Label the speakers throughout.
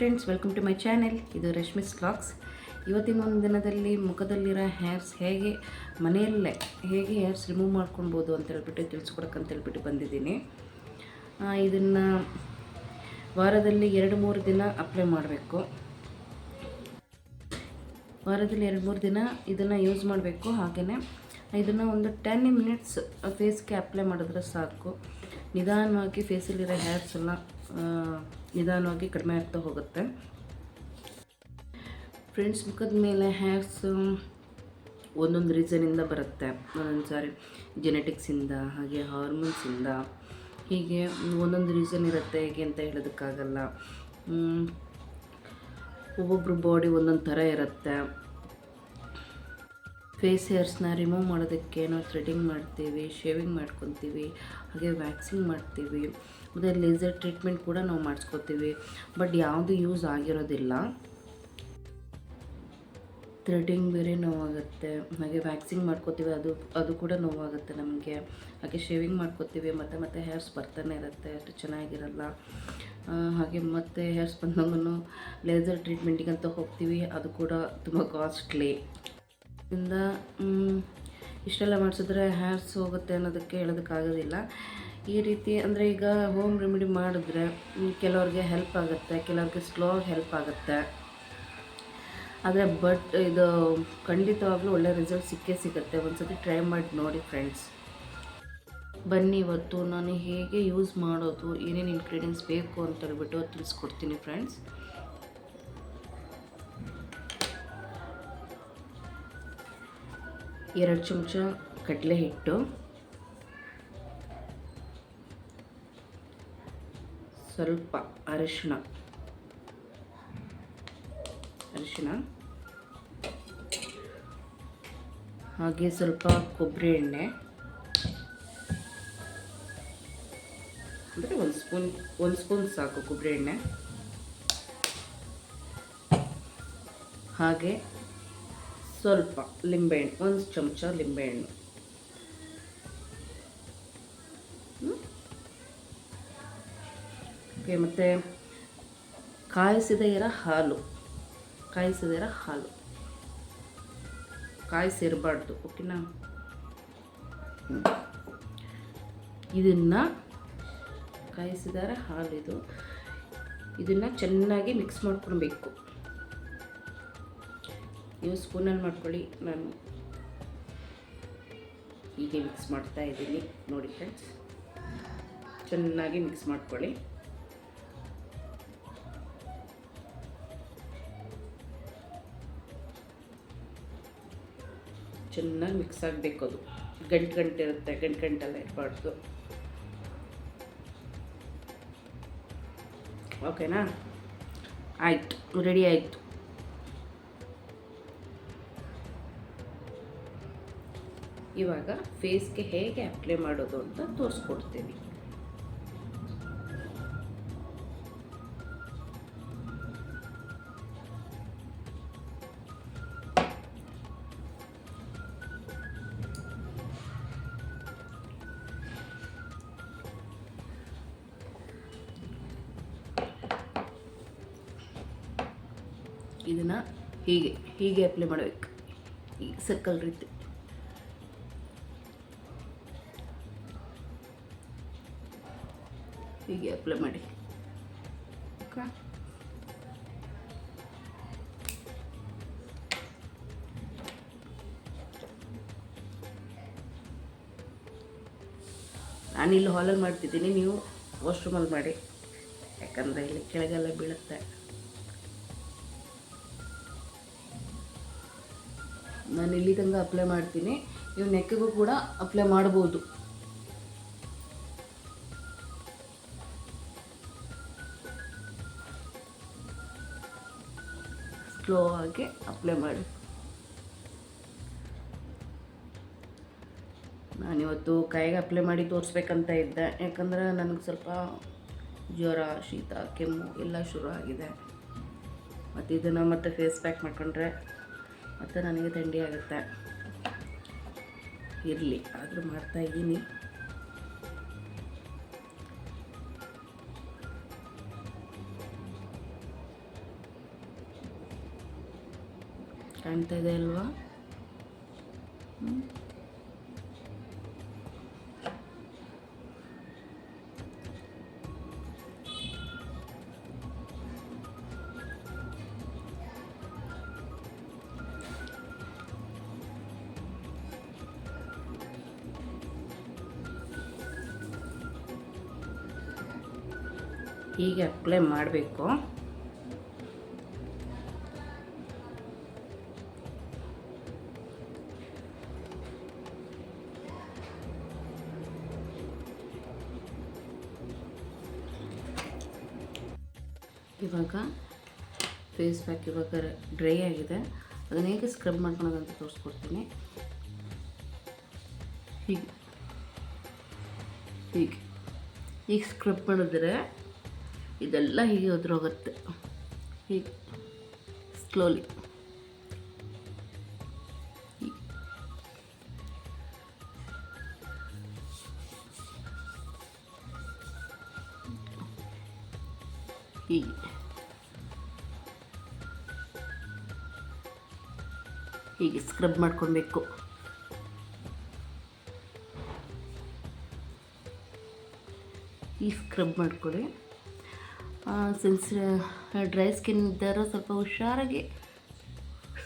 Speaker 1: Friends welcome to my channel ಇದು Rashmi's blogs ಇವತ್ತಿನ ಒಂದು ದಿನದಲ್ಲಿ ಮುಖದಲ್ಲಿರೋ ಹೇರ್ಸ್ ಹೇಗೆ, ಮನೆಯಲ್ಲೇ ಹೇಗೆ ಹೇರ್ಸ್ ರಿಮೂವ್ ಮಾಡ್ಕೊಳ್ಬೋದು ಅಂತ ಹೇಳ್ಬಿಟ್ಟು ತಿಳಿಸ್ಕೊಡಕ್ಕಂತ ಹೇಳ್ಬಿಟ್ಟು ಬಂದಿದ್ದೀನಿ. ಇದನ್ನು ವಾರದಲ್ಲಿ ಎರಡು ಮೂರು ದಿನ ಅಪ್ಲೈ ಮಾಡಬೇಕು. ವಾರದಲ್ಲಿ ಎರಡು ಮೂರು ದಿನ ಇದನ್ನು ಯೂಸ್ ಮಾಡಬೇಕು. ಹಾಗೆಯೇ ಇದನ್ನು ಒಂದು ಟೆನ್ ಮಿನಿಟ್ಸ್ ಫೇಸ್ಗೆ ಅಪ್ಲೈ ಮಾಡಿದ್ರೆ ಸಾಕು. ನಿಧಾನವಾಗಿ ಫೇಸಲ್ಲಿರೋ ಹೇರ್ಸ್ ಎಲ್ಲ ನಿಧಾನವಾಗಿ ಕಡಿಮೆ ಆಗ್ತಾ ಹೋಗುತ್ತೆ. ಫ್ರೆಂಡ್ಸ್ ಮುಖದ ಮೇಲೆ ಹ್ಯಾಕ್ಸ್ ಒಂದೊಂದು ರೀಸನಿಂದ ಬರುತ್ತೆ. ಒಂದೊಂದು ಸಾರಿ ಜೆನೆಟಿಕ್ಸಿಂದ ಹಾಗೆ ಹಾರ್ಮೋನ್ಸಿಂದ ಹೀಗೆ ಒಂದೊಂದು ರೀಸನ್ ಇರುತ್ತೆ ಹೇಗೆ ಅಂತ ಹೇಳೋದಕ್ಕಾಗಲ್ಲ. ಒಬ್ಬೊಬ್ರು ಬಾಡಿ ಒಂದೊಂದು ಥರ ಇರುತ್ತೆ. ಫೇಸ್ ಹೇರ್ಸ್ನ ರಿಮೂವ್ ಮಾಡೋದಕ್ಕೆ ನಾವು ಥ್ರೆಡಿಂಗ್ ಮಾಡ್ತೀವಿ, ಶೇವಿಂಗ್ ಮಾಡ್ಕೊತೀವಿ, ಹಾಗೆ ವ್ಯಾಕ್ಸಿಂಗ್ ಮಾಡ್ತೀವಿ. ಮತ್ತು ಲೇಸರ್ ಟ್ರೀಟ್ಮೆಂಟ್ ಕೂಡ ನಾವು ಮಾಡಿಸ್ಕೋತೀವಿ. ಬಟ್ ಯಾವುದು ಯೂಸ್ ಆಗಿರೋದಿಲ್ಲ. ಥ್ರೆಡಿಂಗ್ ಬೇರೆ ನೋವಾಗುತ್ತೆ. ಹಾಗೆ ವ್ಯಾಕ್ಸಿಂಗ್ ಮಾಡ್ಕೋತೀವಿ, ಅದು ಅದು ಕೂಡ ನೋವಾಗುತ್ತೆ ನಮಗೆ. ಹಾಗೆ ಶೇವಿಂಗ್ ಮಾಡ್ಕೋತೀವಿ, ಮತ್ತು, ಮತ್ತೆ ಹೇರ್ಸ್ ಬರ್ತಾನೆ ಇರುತ್ತೆ, ಅಷ್ಟು ಚೆನ್ನಾಗಿರಲ್ಲ. ಹಾಗೆ ಮತ್ತೆ ಹೇರ್ಸ್ ಬಂದಾಗೂ ಲೇಸರ್ ಟ್ರೀಟ್ಮೆಂಟಿಗಂತ ಹೋಗ್ತೀವಿ, ಅದು ಕೂಡ ತುಂಬ ಕಾಸ್ಟ್ಲಿ. ಇಂದ ಇಷ್ಟೆಲ್ಲ ಮಾಡಿಸಿದ್ರೆ ಹ್ಯಾರ್ಸ್ ಹೋಗುತ್ತೆ ಅನ್ನೋದಕ್ಕೆ ಹೇಳೋದಕ್ಕಾಗೋದಿಲ್ಲ. ಈ ರೀತಿ ಅಂದರೆ ಈಗ ಹೋಮ್ ರೆಮಿಡಿ ಮಾಡಿದ್ರೆ ಕೆಲವ್ರಿಗೆ ಹೆಲ್ಪ್ ಆಗುತ್ತೆ, ಕೆಲವ್ರಿಗೆ ಸ್ಲೋ ಹೆಲ್ಪ್ ಆಗುತ್ತೆ. ಆದರೆ ಬಟ್ ಇದು ಖಂಡಿತವಾಗ್ಲೂ ಒಳ್ಳೆ ರಿಸಲ್ಟ್ ಸಿಕ್ಕೇ ಸಿಗುತ್ತೆ. ಒಂದ್ಸತಿ ಟ್ರೈ ಮಾಡಿ ನೋಡಿ ಫ್ರೆಂಡ್ಸ್. ಬನ್ನಿ ಇವತ್ತು ನಾನು ಹೇಗೆ ಯೂಸ್ ಮಾಡೋದು, ಏನೇನು ಇಂಗ್ರೀಡಿಯೆಂಟ್ಸ್ ಬೇಕು ಅಂತ ಹೇಳ್ಬಿಟ್ಟು ತಿಳಿಸ್ಕೊಡ್ತೀನಿ ಫ್ರೆಂಡ್ಸ್. ಎರಡು ಚಮಚ ಕಡಲೆ ಹಿಟ್ಟು. ಸ್ವಲ್ಪ ಅರಿಶಿಣ. ಅರಿಶಿಣ. ಹಾಗೆ ಸ್ವಲ್ಪ ಕೊಬ್ಬರಿ ಎಣ್ಣೆ. ಅಂದರೆ ಒಂದು ಸ್ಪೂನ್ ಒಂದು ಸ್ಪೂನ್ ಸಾಕು ಕೊಬ್ಬರಿ ಎಣ್ಣೆ. ಹಾಗೆ ಸ್ವಲ್ಪ ಲಿಂಬೆಹಣ್ಣು ಒಂದು ಚಮಚ ಲಿಂಬೆಹಣ್ಣು ಓಕೆ ಮತ್ತು ಕಾಯಿಸಿದ ಇರೋ ಹಾಲು. ಕಾಯಿಸಿದ ಇರೋ ಹಾಲು. ಕಾಯಿಸಿರಬಾರ್ದು, ಓಕೆನಾ? ಇದನ್ನು ಕಾಯಿಸಿದಾರ ಹಾಲಿದು ಇದನ್ನು ಚೆನ್ನಾಗಿ ಮಿಕ್ಸ್ ಮಾಡ್ಕೊಳ್ಬೇಕು ನೀವು ಸ್ಪೂನಲ್ಲಿ ಮಾಡ್ಕೊಳ್ಳಿ. ನಾನು ಹೀಗೆ ಮಿಕ್ಸ್ ಮಾಡ್ತಾ ಇದ್ದೀನಿ. ನೋಡಿ ಫ್ರೆಂಡ್ಸ್ ಚೆನ್ನಾಗಿ ಮಿಕ್ಸ್ ಮಾಡ್ಕೊಳ್ಳಿ. ಚೆನ್ನಾಗಿ ಮಿಕ್ಸ್ ಆಗಬೇಕು ಅದು. ಗಂಟು ಗಂಟು ಇರುತ್ತೆ, ಗಂಟು ಗಂಟೆಲ್ಲ ಇರಬಾರ್ದು. ಓಕೆನಾ ಆಯಿತು ರೆಡಿ ಆಯಿತು. ಇವಾಗ ಫೇಸ್ಗೆ ಹೇಗೆ ಅಪ್ಲೈ ಮಾಡೋದು ಅಂತ ತೋರಿಸ್ಕೊಡ್ತೀನಿ ಇದನ್ನು ಹೀಗೆ ಹೀಗೆ ಅಪ್ಲೈ ಮಾಡಬೇಕು. ಈ ಸರ್ಕಲ್ ರೀತಿ. ಹೀಗೆ ಅಪ್ಲೈ ಮಾಡಿ. ನಾನು ನಾನಿಲ್ಲಿ ಹಾಲಲ್ಲಿ ಮಾಡ್ತಿದ್ದೀನಿ ನೀವು ವಾಶ್ರೂಮಲ್ಲಿ ಮಾಡಿ. ಯಾಕಂದರೆ ಇಲ್ಲಿ ಕೆಳಗೆಲ್ಲ ಬೀಳುತ್ತೆ. ನಾನು ಇಲ್ಲಿ ತಂಗ ಅಪ್ಲೈ ಮಾಡ್ತೀನಿ. ನೀವು ನೆಕ್ಕಿಗೂ ಕೂಡ ಅಪ್ಲೈ ಮಾಡ್ಬೋದು. ಸ್ಲೋ ಆಗಿ ಅಪ್ಲೈ ಮಾಡಿ. ನಾನಿವತ್ತು ಕೈಗೆ ಅಪ್ಲೈ ಮಾಡಿ ತೋರಿಸ್ಬೇಕಂತ ಇದ್ದೆ. ಯಾಕಂದರೆ ನನಗೆ ಸ್ವಲ್ಪ ಜ್ವರ, ಶೀತ, ಕೆಮ್ಮು ಎಲ್ಲ ಶುರು ಆಗಿದೆ. ಮತ್ತು ಇದನ್ನು ಮತ್ತೆ ಫೇಸ್ ಪ್ಯಾಕ್ ಮಾಡ್ಕೊಂಡ್ರೆ ಮತ್ತು ನನಗೆ ಥಂಡಿ ಆಗುತ್ತೆ. ಇರಲಿ, ಆದರೂ ಮಾಡ್ತಾ ಕಾಣ್ತಾ ಇದೆ ಅಲ್ವಾ? ಹೀಗೆ ಅಪ್ಲೈ ಮಾಡಬೇಕು. ಇವಾಗ ಫೇಸ್ ಪ್ಯಾಕ್ ಇವಾಗ ಡ್ರೈ ಆಗಿದೆ. ಅದನ್ನ ಹೇಗೆ ಸ್ಕ್ರಬ್ ಮಾಡ್ಕೊಳೋದಂತ ತೋರಿಸ್ಕೊಡ್ತೀನಿ. ಹೀಗೆ. ಹೀಗೆ. ಈಗ ಸ್ಕ್ರಬ್ ಮಾಡಿದ್ರೆ ಇದೆಲ್ಲ ಹೀಗೆ ಉದುರೋಗುತ್ತೆ. ಹೀಗೆ. ಸ್ಲೋಲಿ ಹೀಗೆ. ಹೀಗೆ ಸ್ಕ್ರಬ್ ಮಾಡ್ಕೊಬೇಕು ಈ ಸ್ಕ್ರಬ್ ಮಾಡ್ಕೊಳ್ಳಿ ಸೆನ್ಸ್ ಡ್ರೈ ಸ್ಕಿನ್ ಇದ್ದಾರೋ ಸ್ವಲ್ಪ ಹುಷಾರಾಗಿ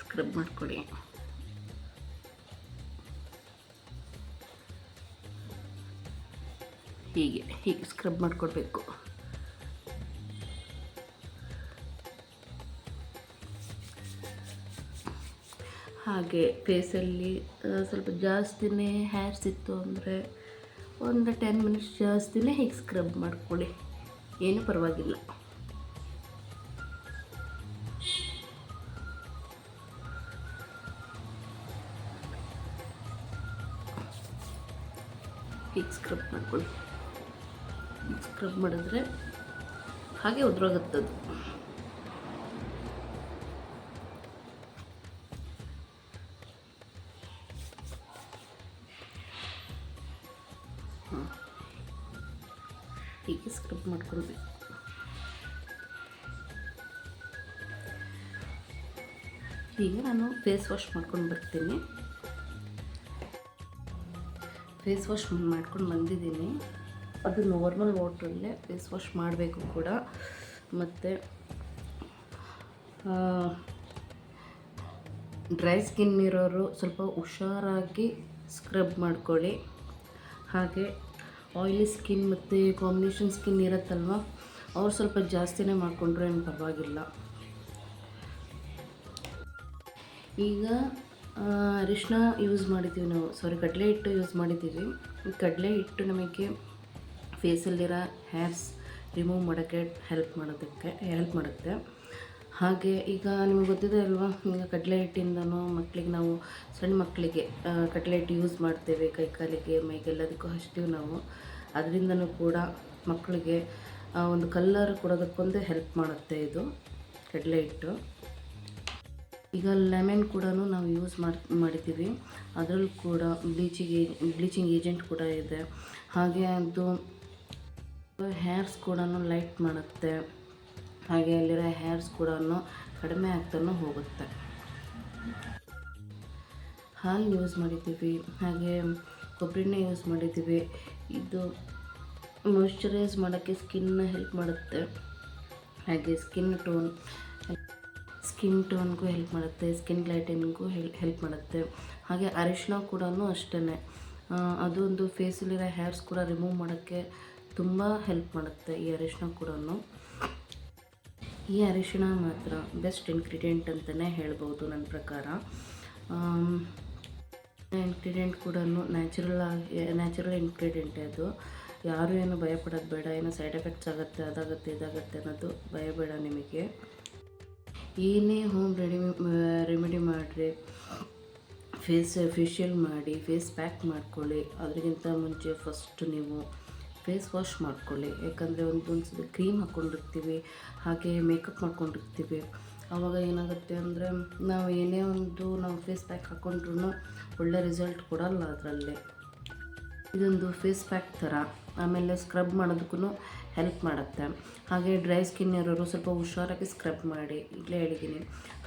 Speaker 1: ಸ್ಕ್ರಬ್ ಮಾಡಿಕೊಡಿ. ಹೀಗೆ ಹೀಗೆ ಸ್ಕ್ರಬ್ ಮಾಡ್ಕೊಳ್ಬೇಕು ಹಾಗೆ ಫೇಸಲ್ಲಿ ಸ್ವಲ್ಪ ಜಾಸ್ತಿನೇ ಹೇರ್ಸ್ ಇತ್ತು ಅಂದರೆ ಒಂದು ಟೆನ್ ಮಿನಿಟ್ಸ್ ಜಾಸ್ತಿನೇ ಹೀಗೆ ಸ್ಕ್ರಬ್ ಮಾಡ್ಕೊಳ್ಳಿ. ಏನು ಪರವಾಗಿಲ್ಲ. ಹೀಗೆ ಸ್ಕ್ರಬ್ ಮಾಡ್ಕೊಳ್ಳಿ. ಸ್ಕ್ರಬ್ ಮಾಡಿದ್ರೆ ಹಾಗೆ ಉದ್ರೋಗುತ್ತದು. ಹೀಗೆ ಸ್ಕ್ರಬ್ ಮಾಡ್ಕೊಳ್ಬೇಕು. ಈಗ ನಾನು ಫೇಸ್ ವಾಶ್ ಮಾಡ್ಕೊಂಡು ಬರ್ತೀನಿ. ಫೇಸ್ ವಾಶ್ ಮಾಡ್ಕೊಂಡು ಬಂದಿದ್ದೀನಿ. ಅದು ನಾರ್ಮಲ್ ವಾಟ್ರಲ್ಲೇ ಫೇಸ್ ವಾಶ್ ಮಾಡಬೇಕು ಕೂಡ. ಮತ್ತು ಡ್ರೈ ಸ್ಕಿನ್ ಇರೋರು ಸ್ವಲ್ಪ ಹುಷಾರಾಗಿ ಸ್ಕ್ರಬ್ ಮಾಡ್ಕೊಳ್ಳಿ. ಹಾಗೆ ಆಯಿಲಿ ಸ್ಕಿನ್ ಮತ್ತು ಕಾಂಬಿನೇಷನ್ ಸ್ಕಿನ್ ಇರುತ್ತಲ್ವ? ಅವ್ರು ಸ್ವಲ್ಪ ಜಾಸ್ತಿನೇ ಮಾಡಿಕೊಂಡ್ರೆ ಏನು ಪರವಾಗಿಲ್ಲ. ಈಗ ಅರಿಶಿನ ಯೂಸ್ ಮಾಡಿದ್ದೀವಿ ನಾವು. ಸಾರಿ ಕಡಲೆ ಹಿಟ್ಟು ಯೂಸ್ ಮಾಡಿದ್ದೀವಿ. ಕಡಲೆ ಹಿಟ್ಟು ನಮಗೆ ಫೇಸಲ್ಲಿರೋ ಹೇರ್ಸ್ ರಿಮೂವ್ ಮಾಡೋಕ್ಕೆ ಹೆಲ್ಪ್ ಮಾಡೋದಕ್ಕೆ ಹೆಲ್ಪ್ ಮಾಡುತ್ತೆ. ಹಾಗೆ ಈಗ ನಿಮಗೆ ಗೊತ್ತಿದೆ ಅಲ್ವಾ, ಈಗ ಕಡಲೆ ಹಿಟ್ಟಿಂದನೂ ಮಕ್ಕಳಿಗೆ ನಾವು, ಸಣ್ಣ ಮಕ್ಕಳಿಗೆ ಕಡಲೆ ಹಿಟ್ಟು ಯೂಸ್ ಮಾಡ್ತೇವೆ ಕೈ ಕಾಲಿಗೆ ಮೈಗೆಲ್ಲದಕ್ಕೂ ಹಚ್ತೀವಿ ನಾವು. ಅದರಿಂದನೂ ಕೂಡ ಮಕ್ಕಳಿಗೆ ಒಂದು ಕಲ್ಲರ್ ಕೊಡೋದಕ್ಕೊಂದು ಹೆಲ್ಪ್ ಮಾಡುತ್ತೆ ಇದು, ಕಡಲೆ ಹಿಟ್ಟು. ಈಗ ಲೆಮನ್ ಕೂಡ ನಾವು ಯೂಸ್ ಮಾಡಿ, ಮಾಡಿದ್ದೀವಿ. ಅದರಲ್ಲೂ ಕೂಡ ಬ್ಲೀಚಿಂಗ್ ಬ್ಲೀಚಿಂಗ್ ಏಜೆಂಟ್ ಕೂಡ ಇದೆ. ಹಾಗೆ ಅದು ಹೇರ್ಸ್ ಕೂಡ ಲೈಟ್ ಮಾಡುತ್ತೆ. ಹಾಗೆ ಅಲ್ಲಿರೋ ಹೇರ್ಸ್ ಕೂಡ ಕಡಿಮೆ ಆಗ್ತಾನೂ ಹೋಗುತ್ತೆ. ಹಾಲು ಯೂಸ್ ಮಾಡಿದ್ದೀವಿ, ಹಾಗೆ ಕೊಬ್ಬರಿನೇ ಯೂಸ್ ಮಾಡಿದ್ದೀವಿ. ಇದು ಮಾಯಶ್ಚರೈಸ್ ಮಾಡೋಕ್ಕೆ ಸ್ಕಿನ್ನ ಹೆಲ್ಪ್ ಮಾಡುತ್ತೆ. ಹಾಗೆ ಸ್ಕಿನ್ ಟೋನ್ ಸ್ಕಿನ್ ಟೋನ್ಗೂ ಹೆಲ್ಪ್ ಮಾಡುತ್ತೆ ಸ್ಕಿನ್ ಗ್ಲೈಟನಿಂಗೂ ಹೆಲ್ ಹೆಲ್ಪ್ ಮಾಡುತ್ತೆ. ಹಾಗೆ ಅರಿಶಿನ ಕೂಡ ಅಷ್ಟೇ ಅದು ಒಂದು ಫೇಸಲ್ಲಿರೋ ಹೇರ್ಸ್ ಕೂಡ ರಿಮೂವ್ ಮಾಡೋಕ್ಕೆ ತುಂಬ ಹೆಲ್ಪ್ ಮಾಡುತ್ತೆ ಈ ಅರಿಶಿನ ಕೂಡ ಈ ಅರಿಶಿಣ ಮಾತ್ರ ಬೆಸ್ಟ್ ಇನ್ಗ್ರೀಡಿಯೆಂಟ್ ಅಂತಲೇ ಹೇಳ್ಬೋದು ನನ್ನ ಪ್ರಕಾರ. ಇಂಗ್ರೀಡಿಯೆಂಟ್ ಕೂಡ ನ್ಯಾಚುರಲ್ ಆಗಿ ನ್ಯಾಚುರಲ್ ಇನ್ಗ್ರೀಡಿಯೆಂಟ್ ಅದು. ಯಾರು ಏನು ಭಯಪಡೋದು ಬೇಡ, ಏನೋ ಸೈಡ್ ಎಫೆಕ್ಟ್ಸ್ ಆಗುತ್ತೆ, ಅದಾಗುತ್ತೆ, ಇದಾಗುತ್ತೆ ಅನ್ನೋದು ಭಯ ಬೇಡ ನಿಮಗೆ. ಏನೇ ಹೋಮ್ ರೆಡಿ ರೆಮಿಡಿ ಮಾಡಿರಿ ಫೇಸ್ ಫೇಶಿಯಲ್ ಮಾಡಿ ಫೇಸ್ ಪ್ಯಾಕ್ ಮಾಡ್ಕೊಳ್ಳಿ. ಅದಕ್ಕಿಂತ ಮುಂಚೆ ಫಸ್ಟ್ ನೀವು ಫೇಸ್ ವಾಶ್ ಮಾಡ್ಕೊಳ್ಳಿ. ಯಾಕಂದರೆ ಒಂದು ಒಂದು ಕ್ರೀಮ್ ಹಾಕ್ಕೊಂಡಿರ್ತೀವಿ ಹಾಗೆ ಮೇಕಪ್ ಮಾಡ್ಕೊಂಡಿರ್ತೀವಿ. ಆವಾಗ ಏನಾಗುತ್ತೆ ಅಂದರೆ ನಾವು ಏನೇ ಒಂದು ನಾವು ಫೇಸ್ ಪ್ಯಾಕ್ ಹಾಕ್ಕೊಂಡ್ರೂ ಒಳ್ಳೆ ರಿಸಲ್ಟ್ ಕೊಡಲ್ಲ ಅದರಲ್ಲಿ. ಇದೊಂದು ಫೇಸ್ ಪ್ಯಾಕ್ ಥರ. ಆಮೇಲೆ ಸ್ಕ್ರಬ್ ಮಾಡೋದಕ್ಕೂ ಹೆಲ್ಪ್ ಮಾಡುತ್ತೆ. ಹಾಗೆ ಡ್ರೈ ಸ್ಕಿನ್ ಇರೋರು ಸ್ವಲ್ಪ ಹುಷಾರಾಗಿ ಸ್ಕ್ರಬ್ ಮಾಡಿ ಇಲ್ಲೇ ಹೇಳಿದ್ದೀನಿ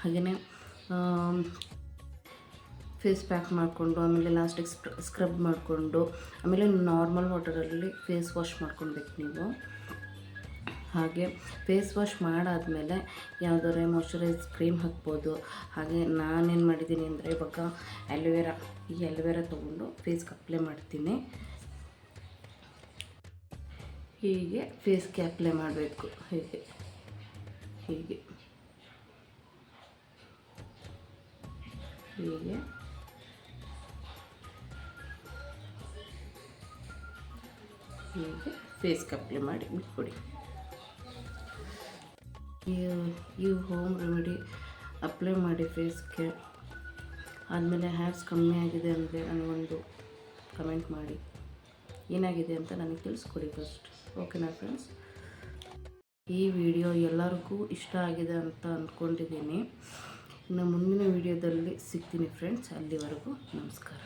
Speaker 1: ಹಾಗೆಯೇ ಫೇಸ್ ಪ್ಯಾಕ್ ಮಾಡಿಕೊಂಡು, ಆಮೇಲೆ ಲಾಸ್ಟಿಗೆ ಸ್ಕ್ರಬ್ ಮಾಡಿಕೊಂಡು, ಆಮೇಲೆ ನಾರ್ಮಲ್ ವಾಟರಲ್ಲಿ ಫೇಸ್ ವಾಶ್ ಮಾಡ್ಕೊಳ್ಬೇಕು ನೀವು. ಹಾಗೆ ಫೇಸ್ ವಾಶ್ ಮಾಡಾದಮೇಲೆ ಯಾವುದಾದ್ರೆ ಮಾಯಶ್ಚರೈಸ್ ಕ್ರೀಮ್ ಹಾಕ್ಬೋದು. ಹಾಗೆ ನಾನೇನು ಮಾಡಿದ್ದೀನಿ ಅಂದರೆ ಇವಾಗ ಅಲೋವೆರಾ ಈ ಅಲೋವೆರಾ ತೊಗೊಂಡು ಫೇಸ್ಗೆ ಅಪ್ಲೈ ಮಾಡ್ತೀನಿ. ಹೀಗೆ ಫೇಸ್ಗೆ ಅಪ್ಲೈ ಮಾಡಬೇಕು. ಹೀಗೆ ಹೀಗೆ. ಹೀಗೆ. ಹೀಗೆ ಫೇಸ್ ಅಪ್ಲೈ ಮಾಡಿ ಬಿಟ್ಬಿಡಿ. ಈ ಹೋಮ್ ರೆಮಿಡಿ ಅಪ್ಲೈ ಮಾಡಿ ಫೇಸ್ಗೆ ಆದಮೇಲೆ ಹ್ಯಾರ್ಸ್ ಕಮ್ಮಿ ಆಗಿದೆ ಅಂದರೆ ನನಗೊಂದು ಕಮೆಂಟ್ ಮಾಡಿ. ಏನಾಗಿದೆ ಅಂತ ನನಗೆ ತಿಳಿಸ್ಕೊಡಿ ಫಸ್ಟ್ ಓಕೆನಾ ಫ್ರೆಂಡ್ಸ್ ಈ ವಿಡಿಯೋ ಎಲ್ಲರಿಗೂ ಇಷ್ಟ ಆಗಿದೆ ಅಂತ ಅಂದ್ಕೊಂಡಿದ್ದೀನಿ ಇನ್ನು ಮುಂದಿನ ವಿಡಿಯೋದಲ್ಲಿ ಸಿಗ್ತೀನಿ ಫ್ರೆಂಡ್ಸ್ ಅಲ್ಲಿವರೆಗೂ ನಮಸ್ಕಾರ.